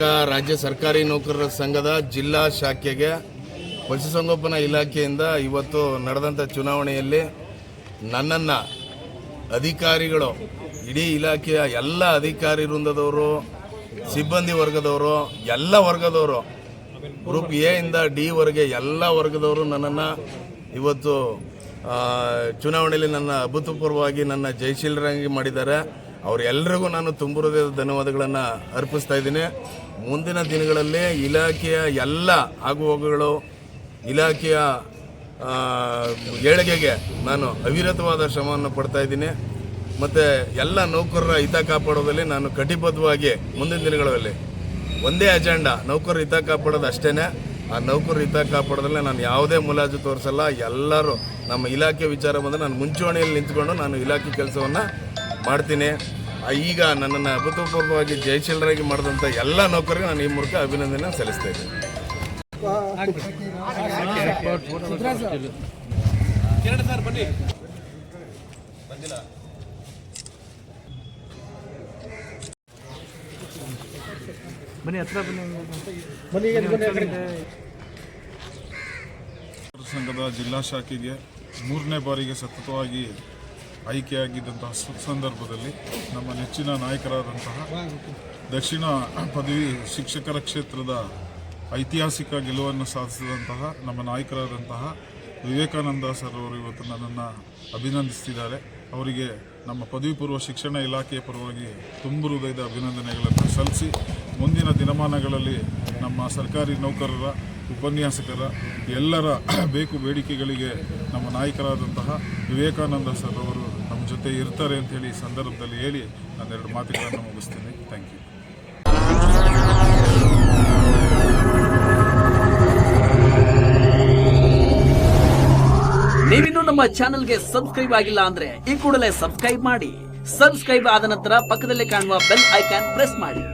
ರಾಜ್ಯ ಸರ್ಕಾರಿ ನೌಕರರ ಸಂಘದ ಜಿಲ್ಲಾ ಶಾಖೆಗೆ ಪಶುಸಂಗೋಪನಾ ಇಲಾಖೆಯಿಂದ ಇವತ್ತು ನಡೆದಂಥ ಚುನಾವಣೆಯಲ್ಲಿ ನನ್ನನ್ನು ಅಧಿಕಾರಿಗಳು, ಇಡೀ ಇಲಾಖೆಯ ಎಲ್ಲ ಅಧಿಕಾರಿ ವೃಂದದವರು, ಸಿಬ್ಬಂದಿ ವರ್ಗದವರು, ಎಲ್ಲ ವರ್ಗದವರು, ಗ್ರೂಪ್ ಎ ಇಂದ ಡಿ ವರೆಗೆ ಎಲ್ಲ ವರ್ಗದವರು ನನ್ನನ್ನು ಇವತ್ತು ಚುನಾವಣೆಯಲ್ಲಿ ನನ್ನ ಅಭೂತಪೂರ್ವವಾಗಿ ನನ್ನ ಜಯಶೀಲರಾಗಿ ಮಾಡಿದ್ದಾರೆ. ಅವರೆಲ್ಲರಿಗೂ ನಾನು ತುಂಬ ಹೃದಯದ ಧನ್ಯವಾದಗಳನ್ನು ಅರ್ಪಿಸ್ತಾ ಇದ್ದೀನಿ. ಮುಂದಿನ ದಿನಗಳಲ್ಲಿ ಇಲಾಖೆಯ ಎಲ್ಲ ಆಗುಹೋಗುಗಳು, ಇಲಾಖೆಯ ಏಳಿಗೆಗೆ ನಾನು ಅವಿರತವಾದ ಶ್ರಮವನ್ನು ಪಡ್ತಾ ಇದ್ದೀನಿ. ಮತ್ತು ಎಲ್ಲ ನೌಕರರ ಹಿತ ಕಾಪಾಡೋದಲ್ಲಿ ನಾನು ಕಟಿಬದ್ಧವಾಗಿ ಮುಂದಿನ ದಿನಗಳಲ್ಲಿ ಒಂದೇ ಅಜೆಂಡಾ, ನೌಕರರ ಹಿತ ಕಾಪಾಡೋದು ಅಷ್ಟೇ ಆ ನೌಕರರ ಹಿತ ಕಾಪಾಡೋದ್ರಲ್ಲಿ ನಾನು ಯಾವುದೇ ಮುಲಾಜು ತೋರಿಸಲ್ಲ. ಎಲ್ಲರೂ ನಮ್ಮ ಇಲಾಖೆ ವಿಚಾರ ಬಂದರೆ ನಾನು ಮುಂಚೂಣಿಯಲ್ಲಿ ನಿಂತ್ಕೊಂಡು ನಾನು ಇಲಾಖೆ ಕೆಲಸವನ್ನು ಮಾಡ್ತೀನಿ. ಈಗ ನನ್ನನ್ನು ಅಭೂತಪೂರ್ವವಾಗಿ ಜಯಶೀಲರಾಗಿ ಮಾಡಿದಂಥ ಎಲ್ಲ ನೌಕರಿಗೆ ನಾನು ಈ ಮೂಲಕ ಅಭಿನಂದನೆ ಸಲ್ಲಿಸ್ತಾ ಇದ್ದೀನಿ. ಸಂಘದ ಜಿಲ್ಲಾ ಶಾಖೆಗೆ ಮೂರನೇ ಬಾರಿಗೆ ಸತತವಾಗಿ ಆಯ್ಕೆಯಾಗಿದ್ದಂತಹ ಸಂದರ್ಭದಲ್ಲಿ ನಮ್ಮ ನೆಚ್ಚಿನ ನಾಯಕರಾದಂತಹ ದಕ್ಷಿಣ ಪದವಿ ಶಿಕ್ಷಕರ ಕ್ಷೇತ್ರದ ಐತಿಹಾಸಿಕ ಗೆಲುವನ್ನು ಸಾಧಿಸಿದಂತಹ ನಮ್ಮ ನಾಯಕರಾದಂತಹ ವಿವೇಕಾನಂದ ಸರ್ ಅವರು ಇವತ್ತು ನನ್ನನ್ನು ಅಭಿನಂದಿಸ್ತಿದ್ದಾರೆ. ಅವರಿಗೆ ನಮ್ಮ ಪದವಿ ಪೂರ್ವ ಶಿಕ್ಷಣ ಇಲಾಖೆಯ ಪರವಾಗಿ ತುಂಬು ಹೃದಯದ ಅಭಿನಂದನೆಗಳನ್ನು ಸಲ್ಲಿಸಿ, ಮುಂದಿನ ದಿನಮಾನಗಳಲ್ಲಿ ನಮ್ಮ ಸರ್ಕಾರಿ ನೌಕರರ, ಉಪನ್ಯಾಸಕರ, ಎಲ್ಲರ ಬೇಕು ಬೇಡಿಕೆಗಳಿಗೆ ನಮ್ಮ ನಾಯಕರಾದಂತಹ ವಿವೇಕಾನಂದ ಸರ್ ಅವರು ಜೊತೆ ಇರ್ತಾರೆ ಅಂತೇಳಿ ಈ ಸಂದರ್ಭದಲ್ಲಿ ಹೇಳಿ ನಾನೆರಡು ಮಾತುಗಳನ್ನು ಮುಗಿಸ್ತೀನಿ. ಥ್ಯಾಂಕ್ ಯು ನೀವಿನ್ನೂ ನಮ್ಮ ಚಾನೆಲ್ಗೆ ಸಬ್ಸ್ಕ್ರೈಬ್ ಆಗಿಲ್ಲ ಅಂದ್ರೆ ಈ ಕೂಡಲೇ ಸಬ್ಸ್ಕ್ರೈಬ್ ಮಾಡಿ. ಸಬ್ಸ್ಕ್ರೈಬ್ ಆದ ನಂತರ ಪಕ್ಕದಲ್ಲಿ ಕಾಣುವ ಬೆಲ್ ಐಕಾನ್ ಪ್ರೆಸ್ ಮಾಡಿ.